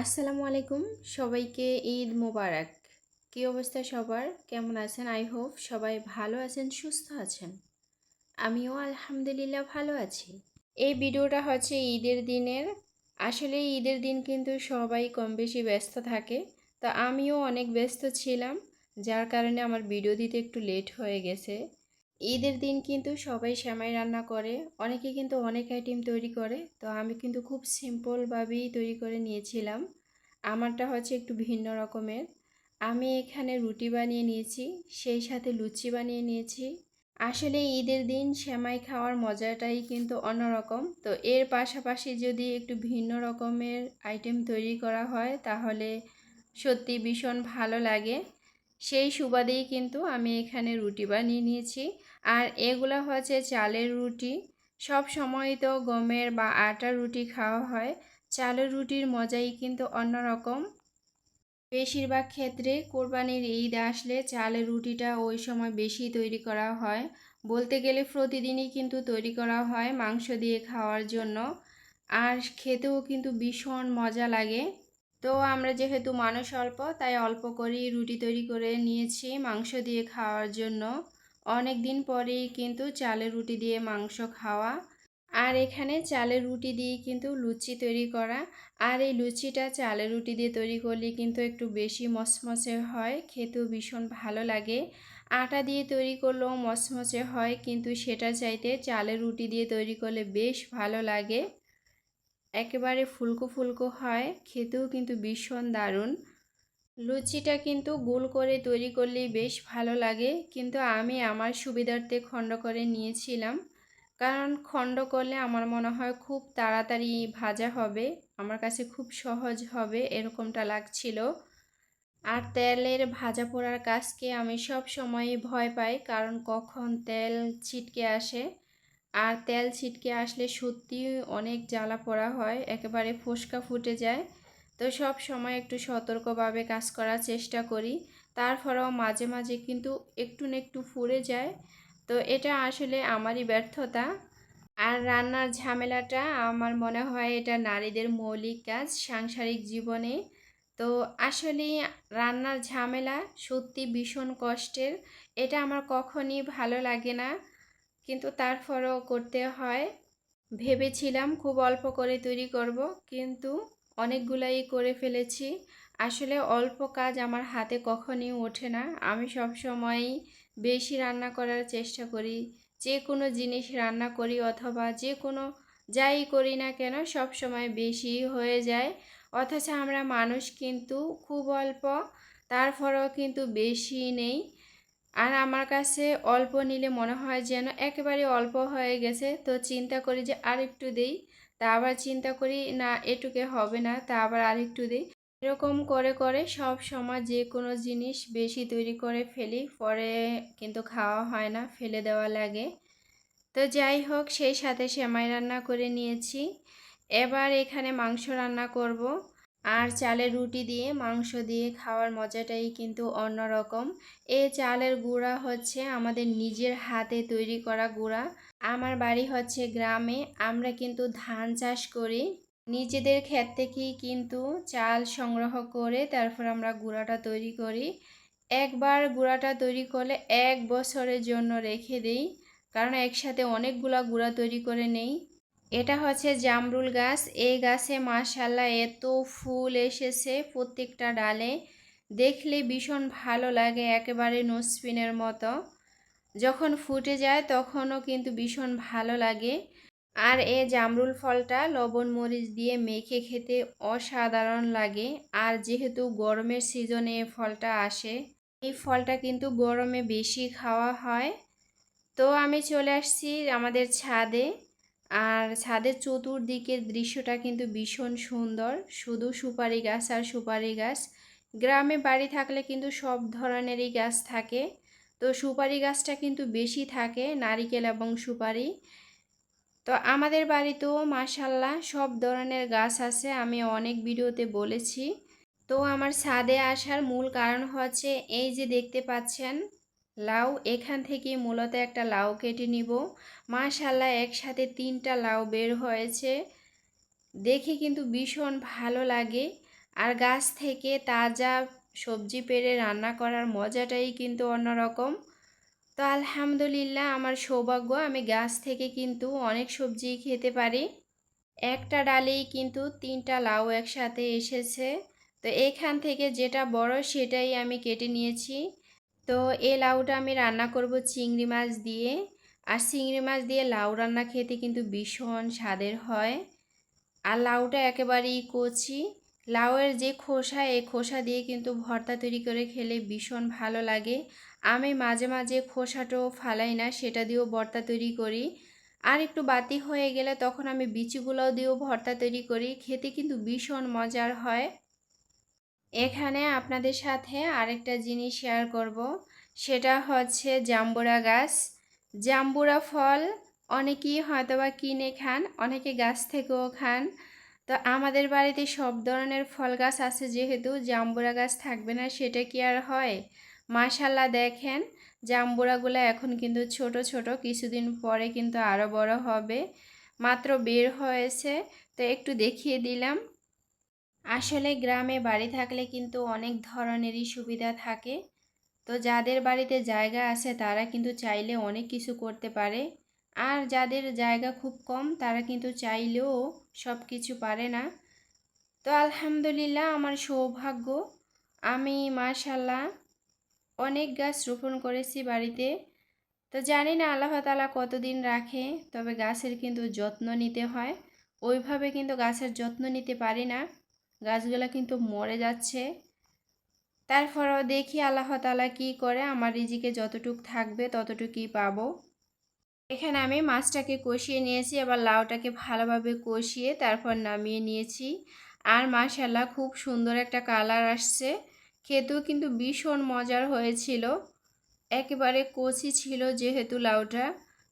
আসসালামু আলাইকুম। সবাইকে ঈদ মোবারক। কী অবস্থা সবার? কেমন আছেন? আই হোপ সবাই ভালো আছেন, সুস্থ আছেন। আমিও আলহামদুলিল্লাহ ভালো আছি। এই ভিডিওটা হচ্ছে ঈদের দিনের। আসলে ঈদের দিন কিন্তু সবাই কম বেশি ব্যস্ত থাকে। তো আমিও অনেক ব্যস্ত ছিলাম, যার কারণে আমার ভিডিও দিতে একটু লেট হয়ে গেছে। ঈদের দিন কিন্তু সবাই সেমাই রান্না করে, অনেকে কিন্তু অনেক আইটেম তৈরি করে। তো আমি কিন্তু খুব সিম্পলভাবেই তৈরি করে নিয়েছিলাম। আমারটা হচ্ছে একটু ভিন্ন রকমের। আমি এখানে রুটি বানিয়ে নিয়েছি, সেই সাথে লুচি বানিয়ে নিয়েছি। আসলে ঈদের দিন সেমাই খাওয়ার মজাটাই কিন্তু অন্যরকম। তো এর পাশাপাশি যদি একটু ভিন্ন রকমের আইটেম তৈরি করা হয়, তাহলে সত্যি ভীষণ ভালো লাগে। সেই সুবাদেই কিন্তু আমি এখানে রুটি বানিয়ে নিয়েছি। আর এগুলো হচ্ছে চালের রুটি। সব সময় তো গমের বা আটার রুটি খাওয়া হয়। চালের রুটির মজাই কিন্তু অন্যরকম। বেশিরভাগ ক্ষেত্রে কোরবানির ঈদ আসলে চালের রুটিটা ওই সময় বেশি তৈরি করা হয়। বলতে গেলে প্রতিদিনই কিন্তু তৈরি করা হয় মাংস দিয়ে খাওয়ার জন্য। আর খেতেও কিন্তু ভীষণ মজা লাগে। তো আমরা যেহেতু মানুষ অল্প, তাই অল্প করেই রুটি তৈরি করে নিয়েছি মাংস দিয়ে খাওয়ার জন্য। অনেক দিন পরেই কিন্তু চালের রুটি দিয়ে মাংস খাওয়া। আর এখানে চালের রুটি দিয়ে কিন্তু লুচি তৈরি করা। আর এই লুচিটা চালের রুটি দিয়ে তৈরি করলে কিন্তু একটু বেশি মচমচে হয়, খেতেও ভীষণ ভালো লাগে। আটা দিয়ে তৈরি করলেও মচমচে হয়, কিন্তু সেটা চাইতে চালের রুটি দিয়ে তৈরি করলে বেশ ভালো লাগে। একেবারে ফুলকো ফুলকো হয়, খেতেও কিন্তু ভীষণ দারুণ। লুচিটা কিন্তু গোল করে তৈরি করলেই বেশ ভালো লাগে। কিন্তু আমি আমার সুবিধার্থে খণ্ড করে নিয়েছিলাম। কারণ খণ্ড করলে আমার মনে হয় খুব তাড়াতাড়ি ভাজা হবে, আমার কাছে খুব সহজ হবে এরকমটা লাগছিল। আর তেলের ভাজা পোড়ার কাজকে আমি সব সময় ভয় পাই, কারণ কখন তেল ছিটকে আসে। আর তেল ছিটকে আসলে সত্যি অনেক জ্বালা পোড়া হয়, একেবারে ফোসকা ফুটে যায়। তো সব সময় একটু সতর্কভাবে কাজ করার চেষ্টা করি। তারপরেও মাঝে মাঝে কিন্তু একটু না একটু ফুরে যায়। তো এটা আসলে আমারই ব্যর্থতা। আর রান্নার ঝামেলাটা আমার মনে হয় এটা নারীদের মৌলিক কাজ, সাংসারিক জীবনে। তো আসলে রান্নার ঝামেলা সত্যি ভীষণ কষ্টের। এটা আমার কখনই ভালো লাগে না। কিন্তু তারপরও করতে হয়। ভেবেছিলাম খুব অল্প করে তৈরি করব, কিন্তু অনেকগুলাই করে ফেলেছি। আসলে অল্প কাজ আমার হাতে কখনই ওঠে না। আমি সব সময়ই বেশি রান্না করার চেষ্টা করি। যে কোনো জিনিস রান্না করি অথবা যে কোনো যাই করি না কেন সব সময় বেশি হয়ে যায়। অথচ আমরা মানুষ কিন্তু খুব অল্প তারপরেও কিন্তু বেশি নেই। আর আমার কাছে অল্প নিলে মনে হয় যেন একেবারে অল্প হয়ে গেছে। তো চিন্তা করি যে আর একটু দিই। তা আবার চিন্তা করি, না, এটুকে হবে না। তা আবার আরেকটু দিই। এরকম করে করে সব সময় যে কোনো জিনিস বেশি তৈরি করে ফেলি, পরে কিন্তু খাওয়া হয় না, ফেলে দেওয়া লাগে। তো যাই হোক, সেই সাথে সেমাই রান্না করে নিয়েছি। এবার এখানে মাংস রান্না করব। আর চালের রুটি দিয়ে, মাংস দিয়ে খাওয়ার মজাটাই কিন্তু অন্যরকম। এই চালের গুঁড়া হচ্ছে আমাদের নিজের হাতে তৈরি করা গুঁড়া। আমার বাড়ি হচ্ছে গ্রামে, আমরা কিন্তু ধান চাষ করি। নিজেদের ক্ষেত থেকেই কিন্তু চাল সংগ্রহ করে তারপর আমরা গুঁড়াটা তৈরি করি। একবার গুঁড়াটা তৈরি করলে এক বছরের জন্য রেখে দিই, কারণ একসাথে অনেকগুলা গুঁড়া তৈরি করে নেই। এটা হচ্ছে জামরুল গাছ। এই গাছে মাশাল্লাহ এত ফুল এসেছে প্রত্যেকটা ডালে। দেখলে ভীষণ ভালো লাগে একেবারে নোসপিনের মতো। যখন ফুটে যায় তখনও কিন্তু ভীষণ ভালো লাগে। আর এ জামরুল ফলটা লবণ মরিচ দিয়ে মেখে খেতে অসাধারণ লাগে। আর যেহেতু গরমের সিজনে এ ফলটা আসে, এই ফলটা কিন্তু গরমে বেশি খাওয়া হয়। তো আমি চলে আসছি আমাদের ছাদে। আর ছাদের চতুর্দিকের দৃশ্যটা কিন্তু ভীষণ সুন্দর। শুধু সুপারি গাছ আর সুপারি গাছ। গ্রামে বাড়ি থাকলে কিন্তু সব ধরনেরই গাছ থাকে। তো সুপারি গাছটা কিন্তু বেশি থাকে, নারিকেল এবং সুপারি। তো আমাদের বাড়িতেও মাসাল্লাহ সব ধরনের গাছ আছে, আমি অনেক ভিডিওতে বলেছি। তো আমার ছাদে আসার মূল কারণ হচ্ছে, এই যে দেখতে পাচ্ছেন লাউ, এখান থেকে মূলত একটা লাউ কেটে নিব। মাশাল্লাহ একসাথে তিনটা লাউ বের হয়েছে। দেখে কিন্তু ভীষণ ভালো লাগে। আর গাছ থেকে তাজা সবজি পেড়ে রান্না করার মজাটাই কিন্তু অন্যরকম। তো আলহামদুলিল্লাহ, আমার সৌভাগ্য, আমি গাছ থেকে কিন্তু অনেক সবজি খেতে পারি। একটা ডালেই কিন্তু তিনটা লাউ একসাথে এসেছে। তো এখান থেকে যেটা বড় সেটাই আমি কেটে নিয়েছি। তো এই লাউটা আমি রান্না করব চিংড়ি মাছ দিয়ে। আর চিংড়ি মাছ দিয়ে লাউ রান্না খেতে কিন্তু ভীষণ স্বাদের হয়। আর লাউটা একেবারেই কচি। লাউয়ের যে খোসা, এই খোসা দিয়ে কিন্তু ভর্তা তৈরি করে খেলে ভীষণ ভালো লাগে। আমি মাঝে মাঝে খোসাটাও ফালাই না, সেটা দিয়েও ভর্তা তৈরি করি। আর একটু বাতি হয়ে গেলে তখন আমি বিচিগুলো দিয়েও ভর্তা তৈরি করি। খেতে কিন্তু ভীষণ মজার হয়। এখানে আপনাদের সাথে আরেকটা জিনিস শেয়ার করব। সেটা হচ্ছে জাম্বুরা গাছ। জাম্বুরা ফল অনেকেই হয়তোবা কিনে খান, অনেকে গাছ থেকেও খান। তো আমাদের বাড়িতে সব ধরনের ফল গাছ আছে যেহেতু জাম্বুরা গাছ থাকবে না, সেটা কি আর হয়? মাশাল্লাহ দেখেন, জাম্বুরাগুলো এখন কিন্তু ছোট ছোট, কিছুদিন পরে কিন্তু আরও বড় হবে। মাত্র বের হয়েছে, তো একটু দেখিয়ে দিলাম। আসলে গ্রামে বাড়ি থাকলে কিন্তু অনেক ধরনেরই সুবিধা থাকে। তো যাদের বাড়িতে জায়গা আছে, তারা কিন্তু চাইলে অনেক কিছু করতে পারে। আর যাদের জায়গা খুব কম, তারা কিন্তু চাইলেও সব কিছু পারে না। তো আলহামদুলিল্লাহ আমার সৌভাগ্য, আমি মাশাল্লাহ অনেক গাছ রোপণ করেছি বাড়িতে। তো জানি না আল্লাহ তালা কতদিন রাখে, তবে গাছের কিন্তু যত্ন নিতে হয়। ওইভাবে কিন্তু গাছের যত্ন নিতে পারি না। গাছগুলো কিন্তু মরে যাচ্ছে। তারপরেও দেখি আল্লাহ তালা কী করে, আমার রিজিকে যতটুক থাকবে ততটুকুই পাবো। এখানে আমি মাছটাকে কষিয়ে নিয়েছি, এবার লাউটাকে ভালোভাবে কষিয়ে তারপর নামিয়ে নিয়েছি। আর মাশাল্লাহ খুব সুন্দর একটা কালার আসছে। খেতেও কিন্তু ভীষণ মজার হয়েছিল। একেবারে কচি ছিল যেহেতু লাউটা।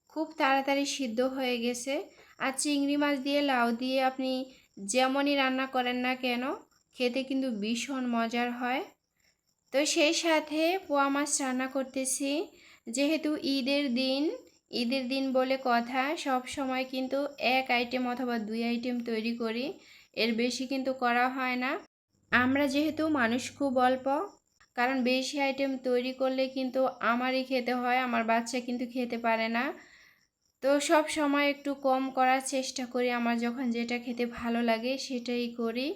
খুব তাড়াতাড়ি সিদ্ধ হয়ে গেছে। আর চিংড়ি মাছ দিয়ে লাউ দিয়ে আপনি যেমনই রান্না করেন না কেন, খেতে কিন্তু ভীষণ মজার হয়। তো সেই সাথে পোয়া মাছ রান্না করতেছি। যেহেতু ঈদের দিন ঈদের দিন বলে কথা, সব সময় কিন্তু এক আইটেম অথবা দুই আইটেম তৈরি করি, এর বেশি কিন্তু করা হয় না। আমরা যেহেতু মানুষ খুব অল্প, কারণ বেশি আইটেম তৈরি করলে কিন্তু আমারই খেতে হয়, আমার বাচ্চা কিন্তু খেতে পারে না। তো সব সময় একটু কম করার চেষ্টা করি। আমার যখন যেটা খেতে ভালো লাগে সেটাই করি।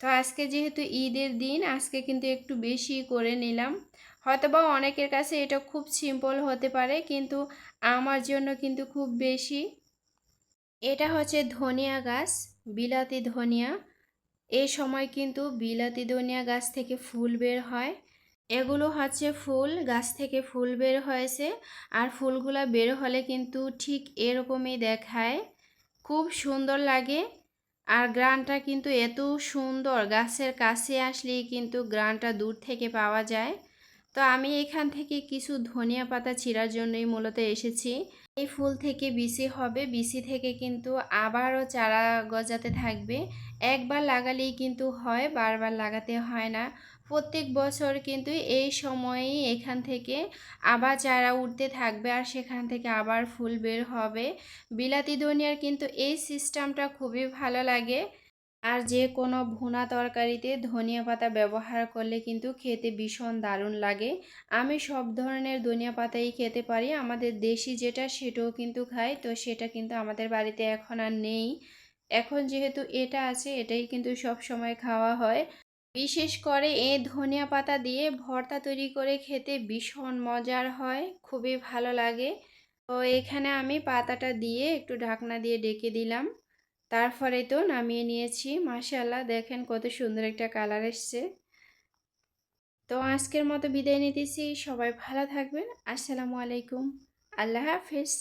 তো আজকে যেহেতু ঈদের দিন, আজকে কিন্তু একটু বেশি করে নিলাম। হয়তোবা অনেকের কাছে এটা খুব সিম্পল হতে পারে, কিন্তু আমার জন্য কিন্তু খুব বেশি। এটা হচ্ছে ধনিয়া গাছ, বিলাতি ধনিয়া। এই সময় কিন্তু বিলাতি ধনিয়া গাছ থেকে ফুল বের হয়। এগুলো হচ্ছে ফুল, গাছ থেকে ফুল বের হয়েছে। আর ফুলগুলো বের হলে কিন্তু ঠিক এরকমই দেখায়। খুব সুন্দর লাগে। আর গ্রানটা কিন্তু এত সুন্দর, গাছের কাছে আসলেই কিন্তু গ্রানটা দূর থেকে পাওয়া যায়। তো আমি এখান থেকে কিছু ধনিয়া পাতা ছিঁড়ার জন্যই মূলত এসেছি। এই ফুল থেকে বিসি হবে। বিসি থেকে কিন্তু আবারও চারা গজাতে থাকবে। একবার লাগালেই কিন্তু হয়, বারবার লাগাতে হয় না। প্রত্যেক বছর কিন্তু এই সময়েই এখান থেকে আবার চারা উঠতে থাকবে আর সেখান থেকে আবার ফুল বের হবে। বিলাতি ধনিয়ার কিন্তু এই সিস্টেমটা খুবই ভালো লাগে। আর যে কোনো ভুনা তরকারিতে ধনিয়া পাতা ব্যবহার করলে কিন্তু খেতে ভীষণ দারুণ লাগে। আমি সব ধরনের ধনিয়া পাতাই খেতে পারি। আমাদের দেশি যেটা সেটাও কিন্তু খাই, তো সেটা কিন্তু আমাদের বাড়িতে এখন আর নেই। এখন যেহেতু এটা আছে, এটাই কিন্তু সব সময় খাওয়া হয়। বিশেষ করে এই ধনিয়া পাতা দিয়ে ভর্তা তৈরি করে খেতে ভীষণ মজার হয়, খুবই ভালো লাগে। তো এখানে আমি পাতাটা দিয়ে একটু ঢাকনা দিয়ে ডেকে দিলাম। তারপরে তো নামিয়ে নিয়েছি মাশাল্লাহ দেখেন কত সুন্দর একটা কালার এসছে। তো আজকের মতো বিদায় নিতেছি, সবাই ভালো থাকবেন, আসসালামু আলাইকুম, আল্লাহ হাফিজ।